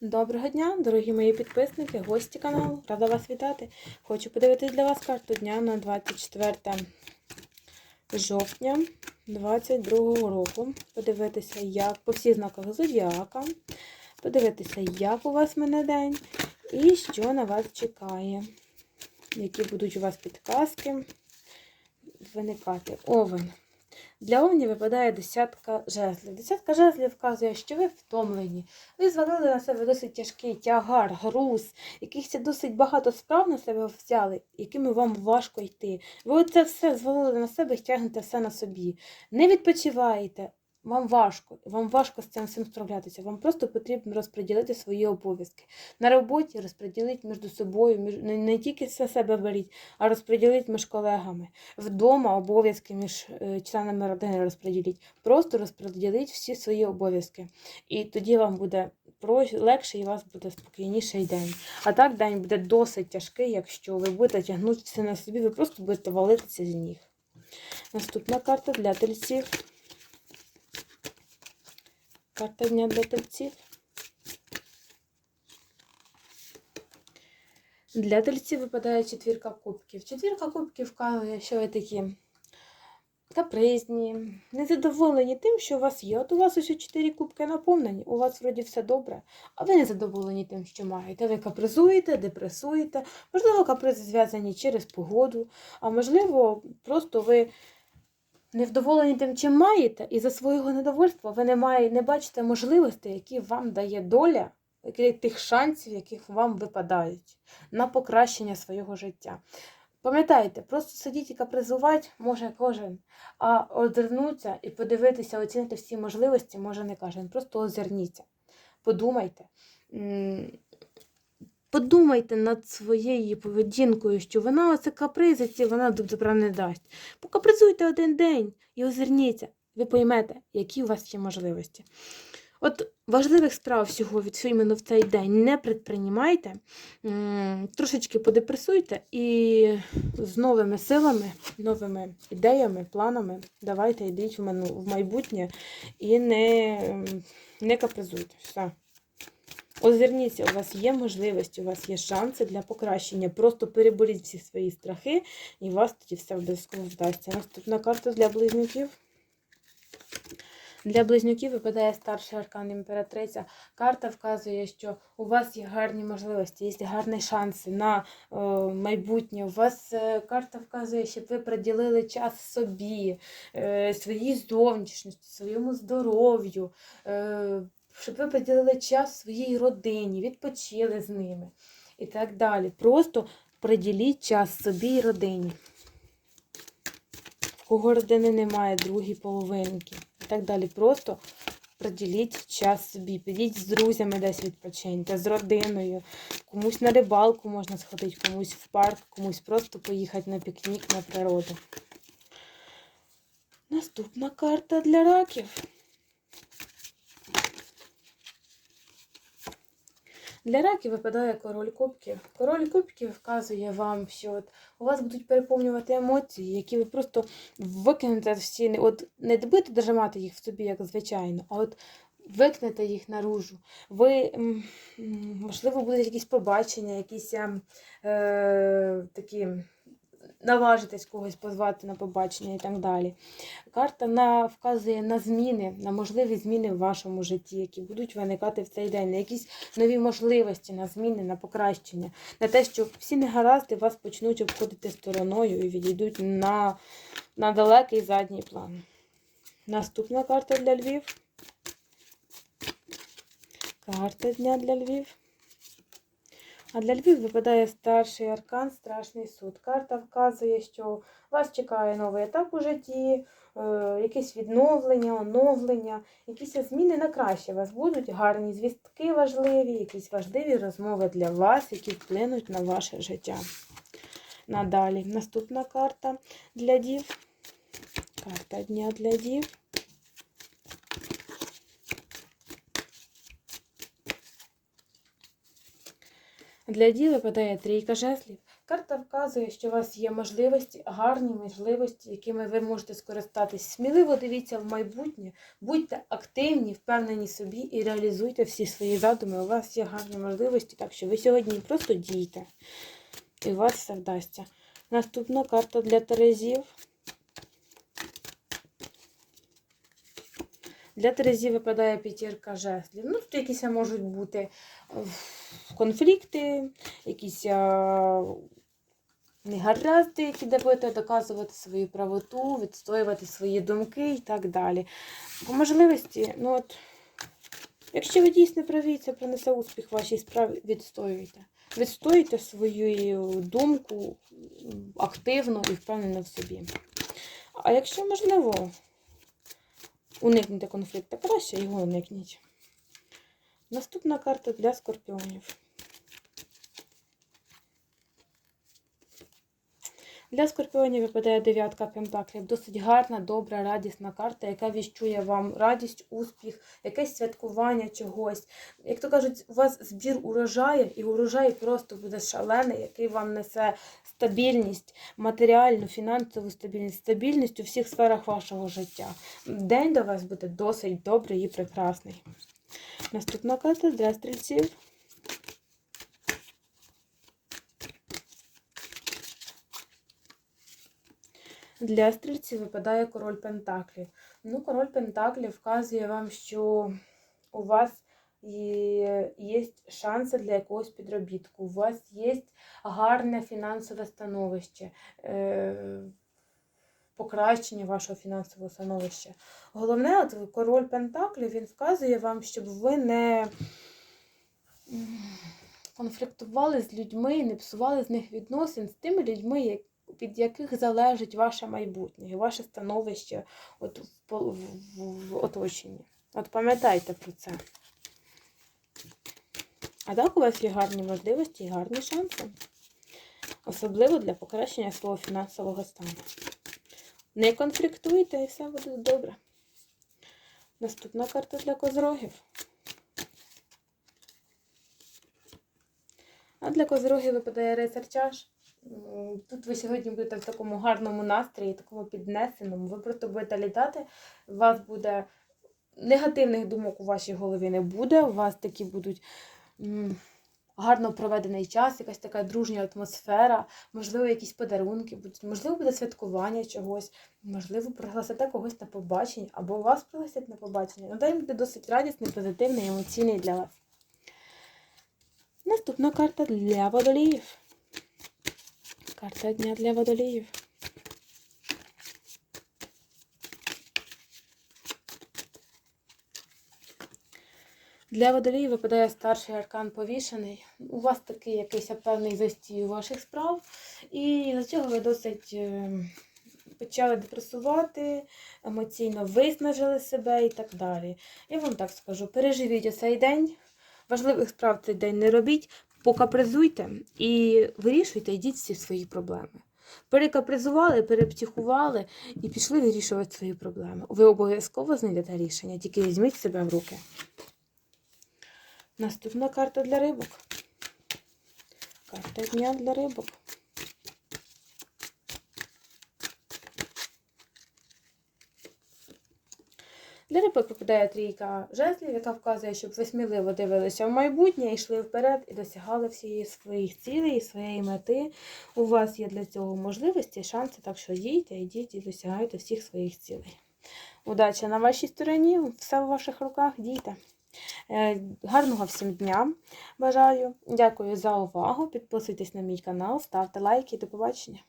Доброго дня, дорогі мої підписники, гості каналу. Рада вас вітати. Хочу подивитись для вас карту дня на 24 жовтня 2022 року. Подивитися, як по всіх знаках зодіака. Подивитися, як у вас мене день і що на вас чекає. Які будуть у вас підказки виникати. Овен. Для овні випадає десятка жезлів. Десятка жезлів вказує, що ви втомлені. Ви звалили на себе досить тяжкий тягар, груз, якихось досить багато справ на себе взяли, якими вам важко йти. Ви оце все звалили на себе і тягнете все на собі. Не відпочиваєте. Вам важко, вам важко з цим всім справлятися. Вам просто потрібно розподілити свої обов'язки. На роботі розподілити між собою, між не, тільки за себе беріть, а розподілити між колегами. Вдома обов'язки між е, членами родини розподіліть. Просто розподіліть всі свої обов'язки. І тоді вам буде легше і у вас буде спокійніший день. А так день буде досить тяжкий, якщо ви будете тягнути все на собі, ви просто будете валитися з ніг. Наступна карта для тельців. Карта дня для тельців. Для тельців випадає четвірка кубків. Четвірка кубків вказує, що ви такі капризні, незадоволені тим, що у вас є. От у вас ось чотири кубки наповнені, у вас вроді все добре, а ви не задоволені тим, що маєте. Ви капризуєте, депресуєте. Можливо, капризи зв'язані через погоду, а можливо, просто ви невдоволені тим, чим маєте, і за свого недовольства ви не, має, не бачите можливостей, які вам дає доля, тих шансів, яких вам випадають на покращення свого життя. Пам'ятайте, просто сидіти і капризувати може кожен, а озирнутися і подивитися, оцінити всі можливості може не кожен. Просто озирніться, подумайте. Подумайте над своєю поведінкою, що вона оце капризить вона добра не дасть. Покапризуйте один день і озирніться. Ви поймете, які у вас є можливості. От важливих справ всього від іменно в цей день не предприймайте, трошечки подепресуйте і з новими силами, новими ідеями, планами давайте йдіть в майбутнє і не, не капризуйте. Все. Озирніться, у вас є можливості, у вас є шанси для покращення. Просто переборіть всі свої страхи, і у вас тоді все обов'язково вдасться. Наступна карта для близнюків. Для близнюків випадає старший аркан імператриця. Карта вказує, що у вас є гарні можливості, є гарні шанси на е, майбутнє. У вас е, карта вказує, щоб ви приділили час собі, е, своїй зовнішності, своєму здоров'ю. Е, щоб ви приділили час своїй родині, відпочили з ними і так далі. Просто приділіть час собі і родині. В кого родини немає, другій половинки і так далі. Просто приділіть час собі, підіть з друзями десь відпочиньте, з родиною. Комусь на рибалку можна сходити, комусь в парк, комусь просто поїхати на пікнік на природу. Наступна карта для раків. Для раків випадає король кубків. Король кубків вказує вам, що от у вас будуть переповнювати емоції, які ви просто викинете в стіни. от не будете держати їх в собі, як звичайно, а от викнете їх наружу. Ви, можливо, будуть якісь побачення, якісь ем, е, такі. Наважитись когось позвати на побачення і так далі. Карта на, вказує на зміни, на можливі зміни в вашому житті, які будуть виникати в цей день, на якісь нові можливості, на зміни, на покращення, на те, що всі негаразди вас почнуть обходити стороною і відійдуть на, на далекий задній план. Наступна карта для Львів. Карта дня для Львів. А для Львів випадає старший аркан, страшний суд. Карта вказує, що вас чекає новий етап у житті, е, якесь відновлення, оновлення, якісь зміни на краще. Вас будуть гарні звістки важливі, якісь важливі розмови для вас, які вплинуть на ваше життя. Надалі. Наступна карта для дів. Карта дня для дів. Для дів випадає трійка жезлів. Карта вказує, що у вас є можливості, гарні можливості, якими ви можете скористатись. Сміливо дивіться в майбутнє, будьте активні, впевнені собі і реалізуйте всі свої задуми. У вас є гарні можливості, так що ви сьогодні просто дійте. І у вас все вдасться. Наступна карта для Терезів. Для Терезі випадає п'ятірка жезлів. Ну, тут якісь можуть бути конфлікти, якісь негаразди, які де будете доказувати свою правоту, відстоювати свої думки і так далі. По можливості, ну от, якщо ви дійсно праві, це принесе успіх вашій справі, відстоюйте. Відстоюйте свою думку активно і впевнено в собі. А якщо можливо, уникнути конфлікту, краще його уникніть. Наступна карта для скорпіонів. Для скорпіонів випадає дев'ятка пентаклів. Досить гарна, добра, радісна карта, яка віщує вам радість, успіх, якесь святкування чогось. Як то кажуть, у вас збір урожаю, і урожай просто буде шалений, який вам несе стабільність, матеріальну, фінансову стабільність, стабільність у всіх сферах вашого життя. День до вас буде досить добрий і прекрасний. Наступна карта для стрільців. Для стрільців випадає король Пентаклів. Ну, король Пентаклів вказує вам, що у вас є, шанси для якогось підробітку, у вас є гарне фінансове становище, е, покращення вашого фінансового становища. Головне, от король Пентаклів він вказує вам, щоб ви не конфліктували з людьми, не псували з них відносин з тими людьми, від яких залежить ваше майбутнє, і ваше становище от, в, в, в, в оточенні. От пам'ятайте про це. А так у вас є гарні можливості і гарні шанси. Особливо для покращення свого фінансового стану. Не конфліктуйте і все буде добре. Наступна карта для козрогів. А для козрогів випадає рицар чаш. Тут ви сьогодні будете в такому гарному настрої, такому піднесеному. Ви просто будете літати. У вас буде негативних думок у вашій голові не буде. У вас такі будуть гарно проведений час, якась така дружня атмосфера, можливо, якісь подарунки будуть, можливо, буде святкування чогось, можливо, пригласите когось на побачення, або вас пригласять на побачення. Ну, день буде досить радісний, позитивний, емоційний для вас. Наступна карта для водоліїв. Карта дня для водоліїв. Для водоліїв випадає старший аркан повішений. У вас такий якийсь певний застій у ваших справ, і за цього ви досить е, почали депресувати, емоційно виснажили себе і так далі. Я вам так скажу: переживіть цей день, важливих справ цей день не робіть, покапризуйте і вирішуйте, йдіть всі свої проблеми. Перекапризували, перептіхували і пішли вирішувати свої проблеми. Ви обов'язково знайдете рішення, тільки візьміть себе в руки. Наступна карта для рибок. Карта дня для рибок. Для рибок випадає трійка жезлів, яка вказує, щоб ви сміливо дивилися в майбутнє, йшли вперед і досягали всієї своїх цілей, своєї мети. У вас є для цього можливості, шанси, так що дійте, йдіть і досягайте всіх своїх цілей. Удача на вашій стороні, все в ваших руках, дійте. Е, Гарного всім дня бажаю. Дякую за увагу. Підписуйтесь на мій канал, ставте лайки. До побачення.